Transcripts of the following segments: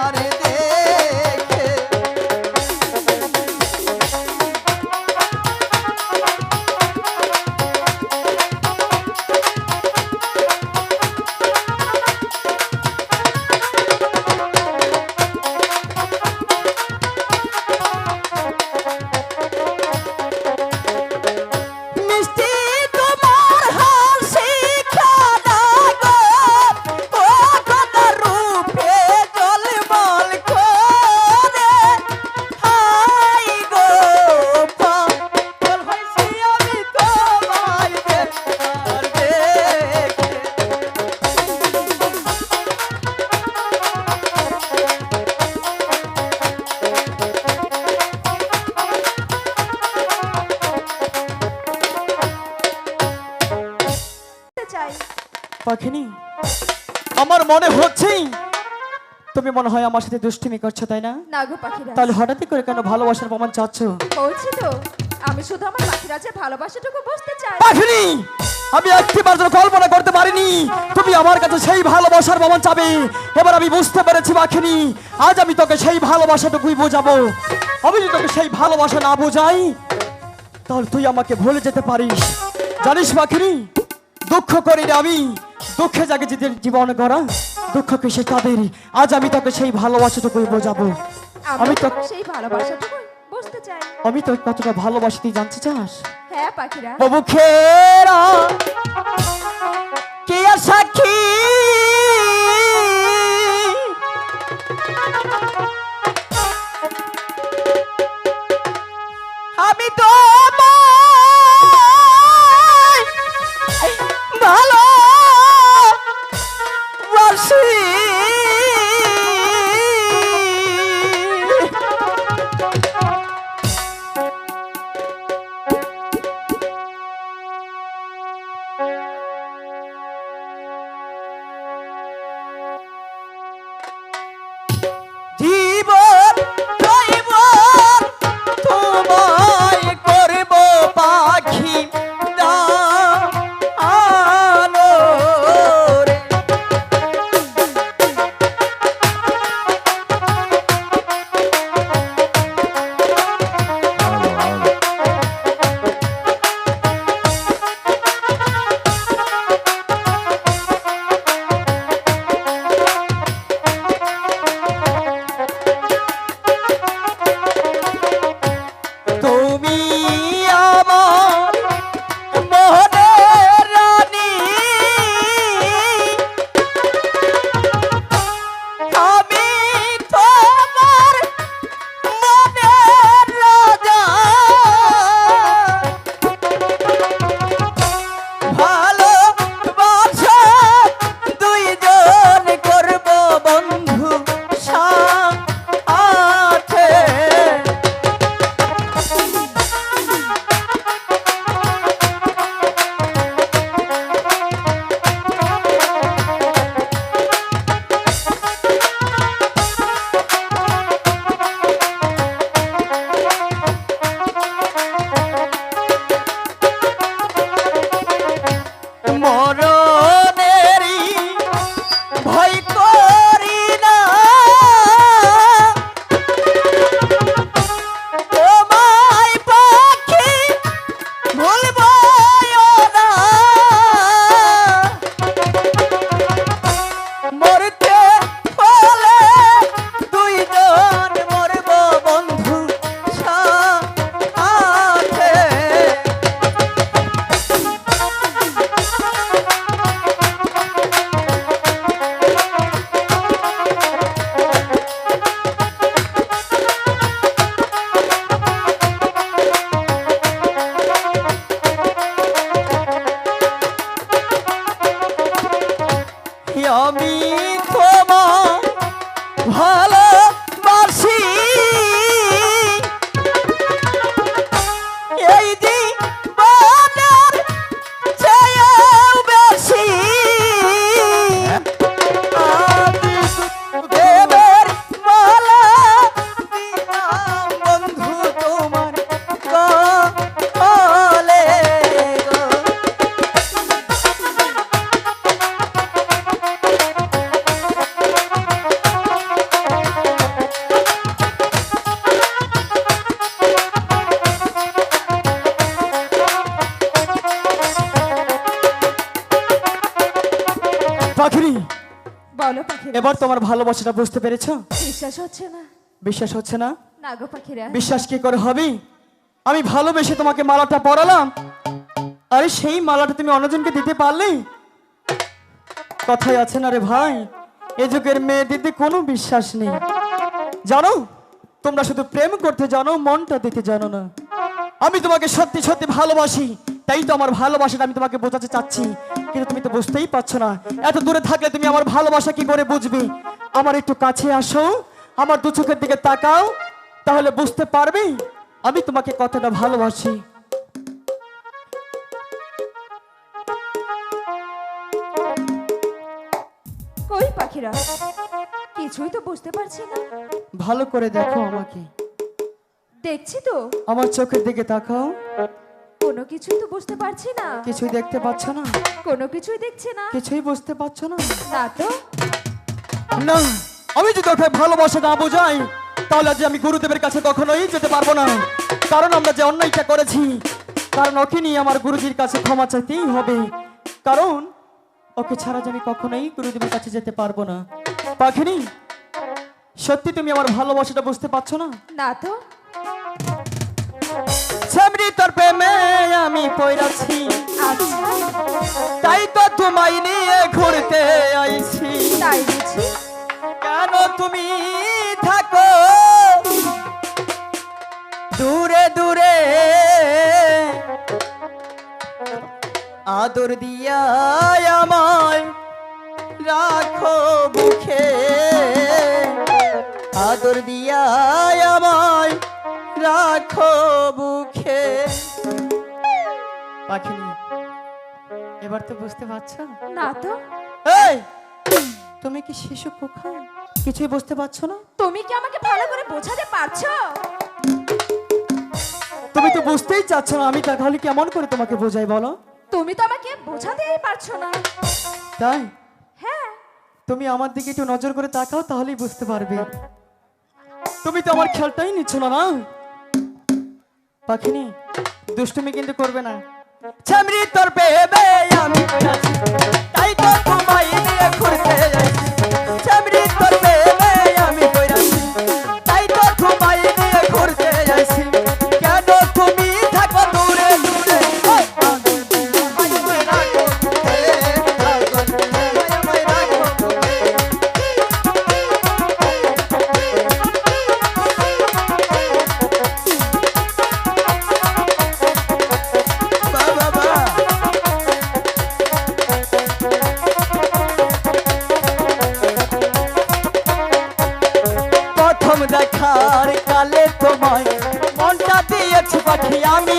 তোমার আমার মনে হচ্ছেই। তুমি মনে হয় আমার সাথে দুষ্টুমি করছ তাই না? না গো পাখিরা তাহলে হঠাৎই করে কেন ভালোবাসার প্রমাণ চাচ্ছ? বলছি তো। আমি শুধু আমার পাখিরাজের ভালোবাসাটুকু বুঝতে চাই। পাখিনি! আমি একটিবার যেন কল্পনা করতে পারিনি তুমি আমার কাছে সেই ভালোবাসার প্রমাণ চাবে। এবার আমি বুঝতে পেরেছি পাখিনি আজ আমি তোকে সেই ভালোবাসাটুকুই বোঝাবো। আমি যদি তোকে সেই ভালোবাসা না বোঝাই তাহলে তুই আমাকে ভুলে যেতে পারিস। জানিস পাখিনি? দুঃখ করি না আমি। দুঃখে জাগে যেদের জীবন গড়া দুঃখকে সে তাদের আজ আমি তোকে সেই ভালোবাসাটুকুই বোঝাবো। আমি তো সেই ভালোবাসাটুকু বুঝতে চাই। আমি তো কতটা ভালোবাসি তুই জানতে চাস? হ্যাঁ পাখিরা। মুখেরা কে সাক্ষী? আমি তো ভালো আমি তোমার ভালোবাসি। এবার তোমার ভালোবাসাটা বুঝতে পেরেছ? বিশ্বাস হচ্ছে না। বিশ্বাস হচ্ছে না? না গো পাখিরা। বিশ্বাস কি করে হবে? আমি ভালোবেসে তোমাকে মালাটা পরালাম। আরে সেই মালাটা তুমি অন্যজনকে দিতে পারলে? কথাই আছে না রে ভাই। এ যুগের মেয়েদের কোনো বিশ্বাস নেই। জানো তোমরা শুধু প্রেম করতে জানো মনটা দিতে জানো না। আমি তোমাকে সত্যি সত্যি ভালোবাসি। তাই তো আমার ভালোবাসাটা আমি তোমাকে বোঝাতে চাচ্ছি। কিন্তু তুমি তো বুঝতেই পারছ না। এত দূরে থাকলে তুমি আমার ভালোবাসা কি করে বুঝবে? আমার একটু কাছে আসো আমার দু চোখের দিকে তাকাও তাহলে বুঝতে পারবে আমি তোমাকে কতটা ভালোবাসি। কই পাখিরা? কিছুই তো বুঝতে পারছি না। ভালো করে দেখো আমাকে। দেখছি তো। আমার চোখের দিকে তাকাও। কোনো কিছুই তো বুঝতে পারছি না। কিছুই দেখতে পাচ্ছ না। কোনো কিছুই দেখছি না। কিছুই বুঝতে পারছ না। না তো? না আমি যদি ওকে ভালোবাসা না বোঝাই তাহলে আজ আমি গুরুদেবের কাছে কখনোই যেতে পারব না। কারণ আমরা যে অন্যায়টা করেছি কারণ ওকে নিয়ে আমার গুরুজির কাছে ক্ষমা চাইতেই হবে। কারণ ওকে ছাড়া যে আমি কখনোই গুরুদেবের কাছে যেতে পারব না। পাখিনি সত্যি তুমি আমার ভালোবাসাটা বুঝতে পারছ না? না তো? তোর প্রেমে আমি আচ্ছা তাই তো তোমায় নিয়ে ঘুরতে আইছি। কেন তুমি থাকো? দূরে দূরে। আদর দিয়া আমায় রাখো বুকে। আদর দিয়া আমায় রাখো বুকে। পাখিনি এবার তো বুঝতে পারছ? না তো। এই! তুমি কি শিশু খোকা কিছুই বুঝতে পারছ না? তুমি কি আমাকে ভালো করে বোঝাতে পারছ? তুমি তো বুঝতেই চাচ্ছ না আমি তাহলে কেমন করে তোমাকে বোঝাই বলো? তুমি তো আমাকে বোঝাতেই পারছ না। তাই? হ্যাঁ। তুমি আমার দিকে একটু নজর করে তাকাও তাহলেই বুঝতে পারবে। তুমি তো আমার খেয়ালটাই নিচ্ছ না না? পাখিনি, দুষ্টুমি কিন্তু করবে না। ছামরি তোর পেয়ে আমি তাই তো তোমায় নিয়ে ঘুরতে যাচ্ছি। দেখার কালে তোমায় মনটা দিয়েছি পাখি আমি।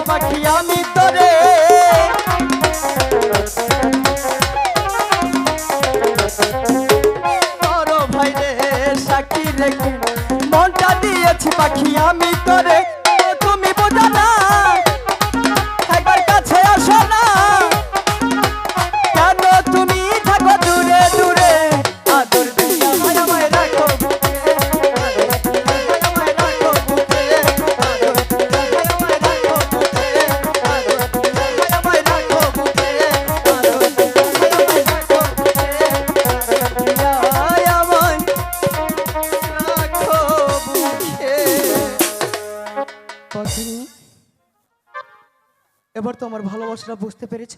পাখি আমি এবার তো আমার ভালোবাসাটা বুঝতে পেরেছ?